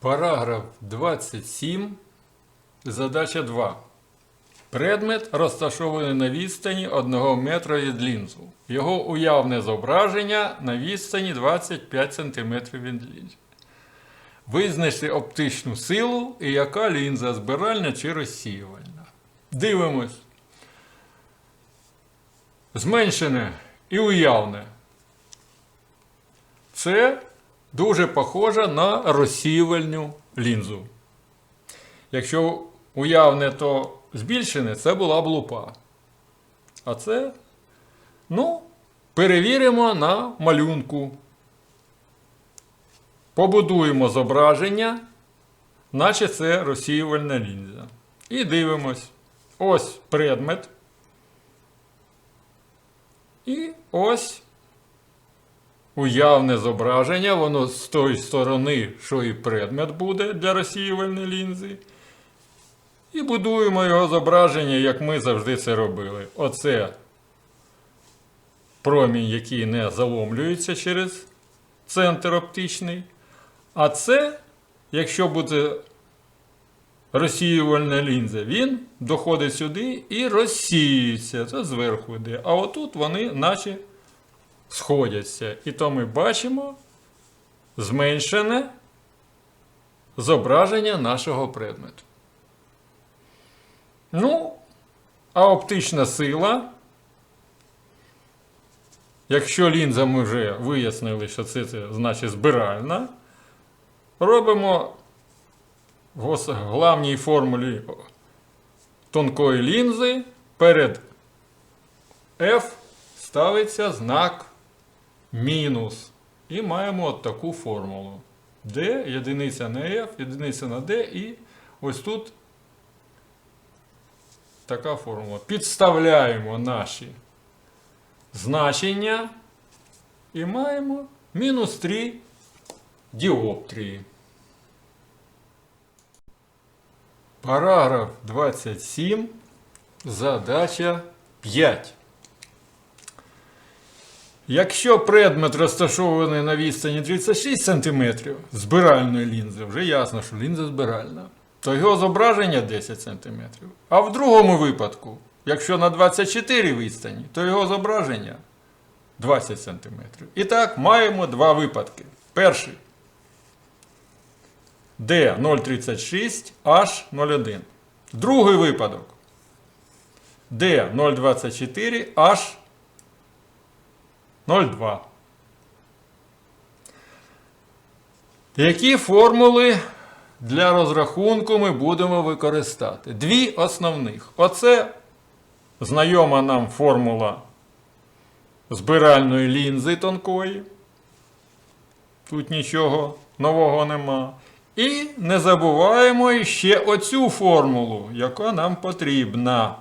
Параграф 27. Задача 2. Предмет розташований на відстані 1 метра від лінзу. Його уявне зображення на відстані 25 см від лінзи. Визначте оптичну силу і яка лінза збиральна чи розсіювальна. Дивимось. Зменшене і уявне. Це дуже похоже на розсіювальну лінзу. Якщо уявне, то збільшене, це була б лупа. А це, ну, перевіримо на малюнку. Побудуємо зображення, наче це розсіювальна лінза. І дивимось. Ось предмет. І ось уявне зображення, воно з тої сторони, що і предмет буде для розсіювальної лінзи. І будуємо його зображення, як ми завжди це робили. Оце промінь, який не заломлюється через центр оптичний. А це, якщо буде розсіювальна лінза, він доходить сюди і розсіюється. Це зверху йде. А отут вони наче сходяться. І то ми бачимо зменшене зображення нашого предмету. Ну, а оптична сила. Якщо лінза ми вже вияснили, що це, це значить збиральна, робимо в главній формулі тонкої лінзи перед F ставиться знак мінус. І маємо от таку формулу. D, єдиниця на F, єдиниця на D, і ось тут така формула. Підставляємо наші значення і маємо мінус 3 діоптрії. Параграф 27. Задача 5. Якщо предмет розташований на відстані 36 см збиральної лінзи, вже ясно, що лінза збиральна, то його зображення 10 см. А в другому випадку, якщо на 24 відстані, то його зображення 20 см. І так, маємо два випадки. Перший D036 H01. Другий випадок D024 H 0,2. Які формули для розрахунку ми будемо використати? Дві основних. Оце знайома нам формула збиральної лінзи тонкої. Тут нічого нового нема. І не забуваємо ще оцю формулу, яка нам потрібна.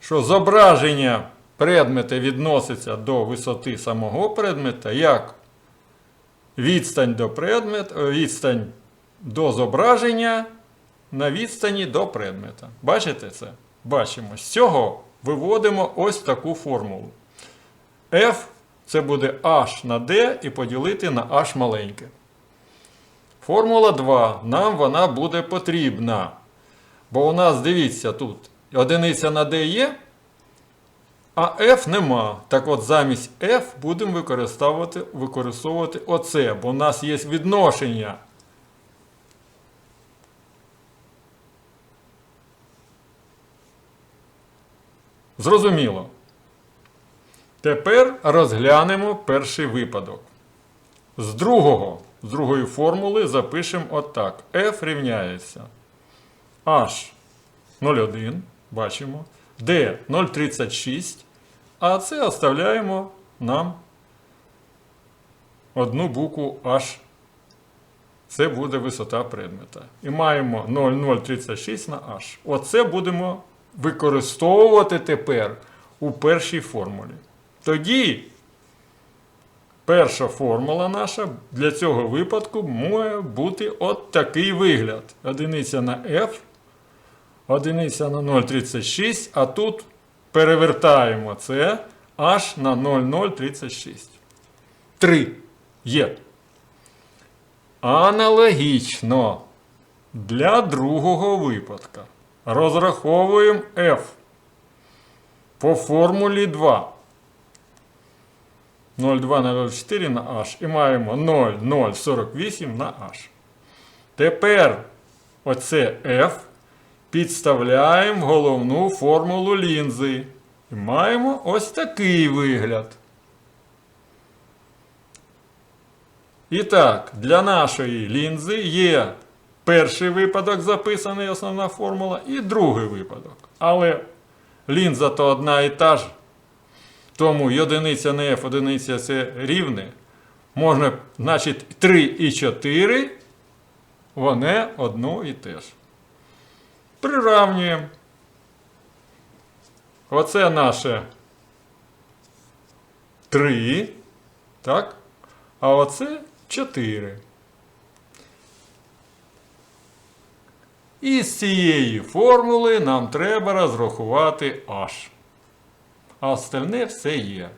Що зображення предмета відноситься до висоти самого предмета, як відстань до предмета, відстань до зображення на відстані до предмета. Бачите це? Бачимо. З цього виводимо ось таку формулу. F це буде h на d і поділити на h маленьке. Формула 2. Нам вона буде потрібна. Бо у нас, дивіться, тут одиниця на d є, а F нема. Так от замість F будемо використовувати, використовувати оце, бо у нас є відношення. Зрозуміло. Тепер розглянемо перший випадок. З другого, з другої формули запишемо отак. F рівняється H 0,1, бачимо. D 0,36, а це оставляємо нам одну букву H. Це буде висота предмета. І маємо 0,036 на H. Оце будемо використовувати тепер у першій формулі. Тоді перша формула наша для цього випадку має бути от такий вигляд. Одиниця на F одиниця на 0,36, а тут перевертаємо це аж на 0,036. 3 є. Аналогічно для другого випадка розраховуємо f по формулі 2. 0,2 на 0,4 на h і маємо 0,048 на h. Тепер оце f підставляємо головну формулу лінзи. І маємо ось такий вигляд. І так, для нашої лінзи є перший випадок записаний основна формула, і другий випадок. Але лінза то одна і та ж. Тому одиниця не F, одиниця це рівне. Можна, значить, 3 і 4, вони одно і те ж. Приравнюємо. Оце наше 3. Так? А оце 4. І з цієї формули нам треба розрахувати H. А остальне все є.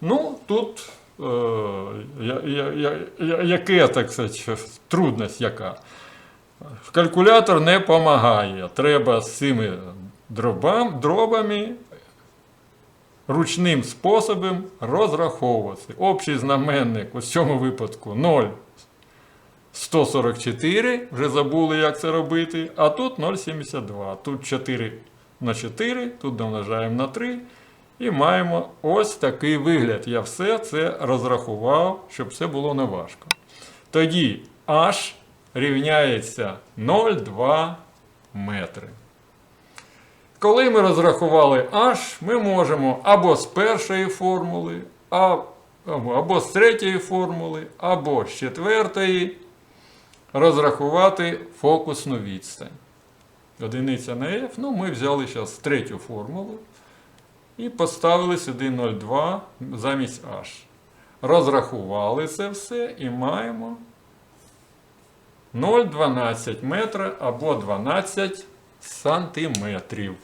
Ну, тут е, я, я, я, я, яке, так сказати, трудність яка. Калькулятор не допомагає. Треба з цими дробам, дробами ручним способом розраховувати. Общий знаменник у цьому випадку 0. 144, вже забули, як це робити, а тут 0,72. Тут 4 на 4, тут домножаємо на 3 і маємо ось такий вигляд. Я все це розрахував, щоб все було неважко. Тоді H рівняється 0,2 метри. Коли ми розрахували H, ми можемо або з першої формули, або, з третьої формули, або з четвертої розрахувати фокусну відстань. Одиниця на F. Ну, ми взяли зараз третю формулу і поставили сюди 0,2 замість H. Розрахували це все і маємо 0,12 метра або 12 сантиметрів.